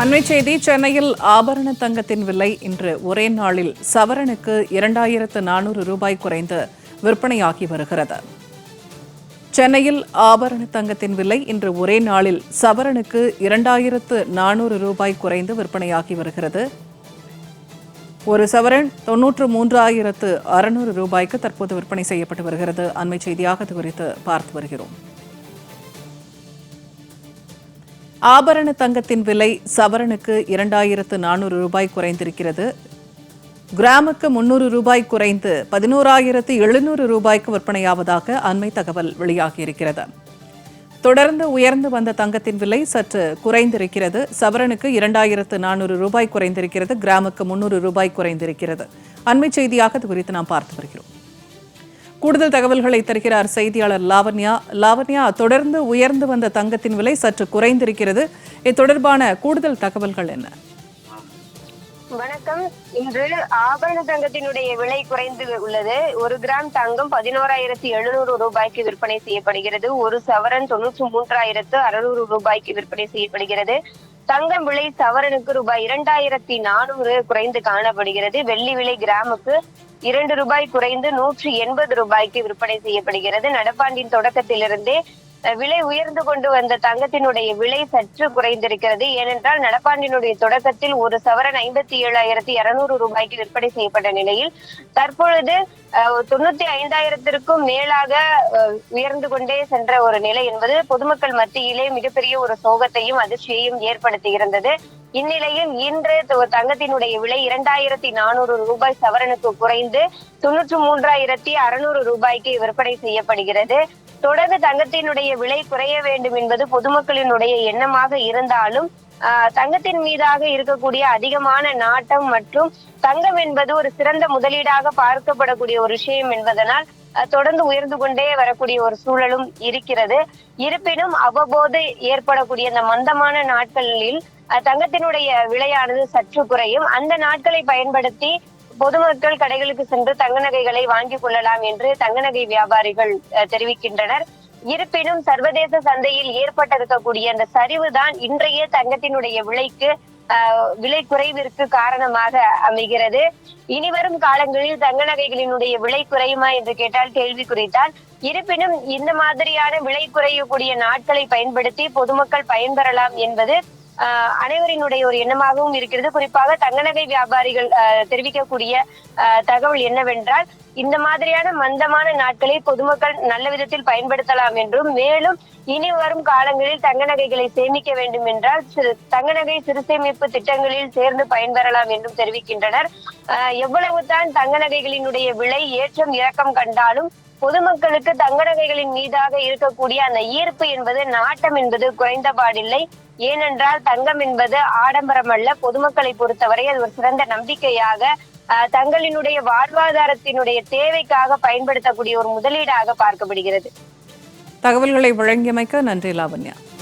அண்மை செய்தி சென்னையில் ஆபரண தங்கத்தின் விலை இன்று ஒரே நாளில் சவரனுக்கு இரண்டாயிரத்து நானூறு ரூபாய் குறைந்து விற்பனையாகி வருகிறது. சென்னையில் ஆபரண தங்கத்தின் விலை இன்று ஒரே நாளில் சவரனுக்கு இரண்டாயிரத்து நானூறு ரூபாய் குறைந்து விற்பனையாகி வருகிறது. ஒரு சவரன் தொன்னூற்று மூன்றாயிரத்து அறுநூறு ரூபாய்க்கு தற்போது விற்பனை செய்யப்பட்டு வருகிறது. அண்மை செய்தியாக இது குறித்து பார்த்து வருகிறோம். ஆபரண தங்கத்தின் விலை சவரனுக்கு இரண்டாயிரத்து நானூறு ரூபாய் குறைந்திருக்கிறது. கிராமுக்கு முன்னூறு ரூபாய் குறைந்து பதினோராயிரத்து எழுநூறு ரூபாய்க்கு விற்பனையாவதாக அண்மை தகவல் வெளியாகியிருக்கிறது. தொடர்ந்து உயர்ந்து வந்த தங்கத்தின் விலை சற்று குறைந்திருக்கிறது. சவரனுக்கு இரண்டாயிரத்து நானூறு ரூபாய் குறைந்திருக்கிறது. கிராமுக்கு முன்னூறு ரூபாய் குறைந்திருக்கிறது. அண்மை செய்தியாக இது குறித்து நாம் பார்த்து வருகிறோம். கூடுதல் தகவல்களை தருகிறார் செய்தியாளர் லாவண்யா. லாவண்யா தொடர்ந்து உயர்ந்து வந்த தங்கத்தின் விலை சற்று குறைந்திருக்கிறது. இது தொடர்பான கூடுதல் தகவல்கள் என்ன? வணக்கம். இன்று ஆபரண தங்கத்தினுடைய விலை குறைந்து உள்ளது. ஒரு கிராம் தங்கம் பதினோராயிரத்தி எழுநூறு ரூபாய்க்கு விற்பனை செய்யப்படுகிறது. ஒரு சவரன் தொண்ணூற்றி மூன்றாயிரத்து அறுநூறு ரூபாய்க்கு விற்பனை செய்யப்படுகிறது. தங்கம் விலை சவரனுக்கு ரூபாய் இரண்டாயிரத்தி நானூறு குறைந்து காணப்படுகிறது. வெள்ளி விலை கிராமுக்கு இரண்டு ரூபாய் குறைந்து நூற்றி எண்பது ரூபாய்க்கு விற்பனை செய்யப்படுகிறது. நடப்பாண்டின் தொடக்கத்திலிருந்தே விலை உயர்ந்து கொண்டு வந்த தங்கத்தினுடைய விலை சற்று குறைந்திருக்கிறது. ஏனென்றால் நடப்பாண்டினுடைய தொடக்கத்தில் ஒரு சவரன் ஐம்பத்தி ஏழாயிரத்தி இருநூறு ரூபாய்க்கு விற்பனை செய்யப்பட்ட நிலையில் தற்பொழுது தொண்ணூத்தி ஐந்தாயிரத்திற்கும் மேலாக உயர்ந்து கொண்டே சென்ற ஒரு நிலை என்பது பொதுமக்கள் மத்தியிலே மிகப்பெரிய ஒரு சோகத்தையும் அதிர்ச்சியையும் ஏற்படுத்தி இருந்தது. இந்நிலையில் இன்று தங்கத்தினுடைய விலை இரண்டாயிரத்தி நானூறு ரூபாய் சவரனுக்கு குறைந்து தொன்னூற்று மூன்றாயிரத்தி அறுநூறு ரூபாய்க்கு விற்பனை செய்யப்படுகிறது. தொடர்ந்து தங்கத்தினுடைய விலை குறைய வேண்டும் என்பது பொதுமக்களினுடைய எண்ணமாக இருந்தாலும் ஆஹ், தங்கத்தின் மீதாக இருக்கக்கூடிய அதிகமான நாட்டம் மற்றும் தங்கம் என்பது ஒரு சிறந்த முதலீடாக பார்க்கப்படக்கூடிய ஒரு விஷயம் என்பதனால் அஹ், தொடர்ந்து உயர்ந்து கொண்டே வரக்கூடிய ஒரு சூழலும் இருக்கிறது. இருப்பினும் அவ்வப்போது ஏற்படக்கூடிய அந்த மந்தமான நாட்களில் தங்கத்தினுடைய விலையானது சற்று குறையும். அந்த நாட்களை பயன்படுத்தி பொதுமக்கள் கடைகளுக்கு சென்று தங்க நகைகளை வாங்கிக் கொள்ளலாம் என்று தங்க நகை வியாபாரிகள் தெரிவிக்கின்றனர். இருப்பினும் சர்வதேச சந்தையில் ஏற்பட்டிருக்கக்கூடிய அந்த சரிவுதான் இன்றைய தங்கத்தினுடைய விலைக்கு விலை குறைவிற்கு காரணமாக அமைகிறது. இனிவரும் காலங்களில் தங்க நகைகளினுடைய விலை குறையுமா என்று கேட்டால் கேள்வி குறித்தால் இருப்பினும் இந்த மாதிரியான விலை குறையக்கூடிய நாட்களை பயன்படுத்தி பொதுமக்கள் பயன்பெறலாம் என்பது அனைவரினுடைய ஒரு எண்ணமாகவும் இருக்கிறது. குறிப்பாக தங்க நகை வியாபாரிகள் தெரிவிக்கக்கூடிய தகவல் என்னவென்றால் இந்த மாதிரியான மந்தமான நாட்களை பொதுமக்கள் நல்ல விதத்தில் பயன்படுத்தலாம் என்றும் மேலும் இனி வரும் காலங்களில் தங்க நகைகளை சேமிக்க வேண்டும் என்றால் சிறு தங்க நகை சிறு சேமிப்பு திட்டங்களில் சேர்ந்து பயன்பெறலாம் என்றும் தெரிவிக்கின்றனர். எவ்வளவுதான் எவ்வளவு தான் தங்க நகைகளினுடைய விலை ஏற்றம் இறக்கம் கண்டாலும் பொதுமக்களுக்கு தங்க நகைகளின் மீதாக இருக்கக்கூடிய அந்த ஈர்ப்பு என்பது நாட்டம் என்பது குறைந்தபாடில்லை ஏனென்றால் தங்கம் என்பது ஆடம்பரம் அல்ல. பொதுமக்களை பொறுத்தவரை அது ஒரு சிறந்த நம்பிக்கையாக ஆஹ் தங்களினுடைய வாழ்வாதாரத்தினுடைய தேவைக்காக பயன்படுத்தக்கூடிய ஒரு முதலீடாக பார்க்கப்படுகிறது. தகவல்களை வழங்கியமைக்க நன்றி லாவண்யா.